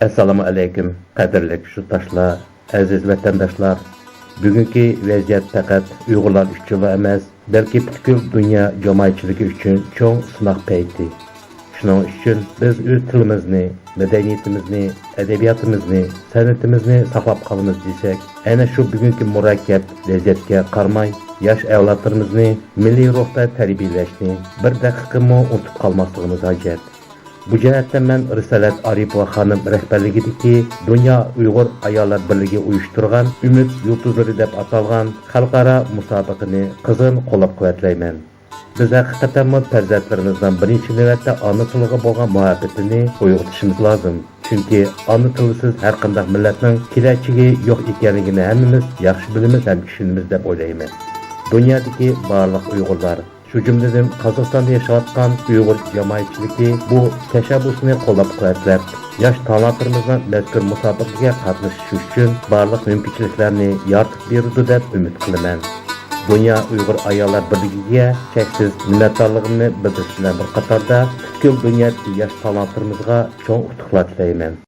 Assalomu alaykum, qadrli yurtdoshlar, aziz vatandoshlar. Bugungi vaziyat faqat Uyg'urlar uchun emas, balki butkul dunyo jamoatchiligi uchun cho'ng sinoq payti. Shuning uchun biz o'z tilimizni, madaniyatimizni, adabiyotimizni, san'atimizni saqlab qolamiz desak, ana shu bugungi murakkab vaziyatga qaramay, yosh avlodlarimizni milliy ruhda tarbiyalashni bir daqiqami unutib qolmasligimiz hojat. Bu jihatdan men Risolat Aripova xonim rahbarligidagi Dunyo Uyg'ur ayollar birligi uyushtirgan Umid yulduzlari deb atalgan xalqaro musobaqani qizg'in qo'llab-quvvatlayman. Biz haqiqatan farzandlarimizdan birinchi navbatda ona tiliga bo'lgan muhabbatini uyg'otishimiz lozim. Chunki ona tilisiz har qanday millatning kelajagi yo'q ekanligini hammamiz yaxshi bilamiz ham tushunamiz deb o'ylayman. Dunyodagi barliq Uyg'urlar shu jumladan Qozog'istonda yashayotgan Uyg'ur jamoatchiligi bu tashabbusni qo'llab-quvvatlab, yosh talantlarimizning mazkur musobaqaga qatnashish uchun barliq mumkinchiliklarni yaratib berdi deb umid qilaman. Dünya Uyghur Ayollar Birligiga cheksiz minnatdorligimni bildirish bilan bir qatorda butkul dunyodagi yosh talantlarimizga cho'ng utuqlar tilayman.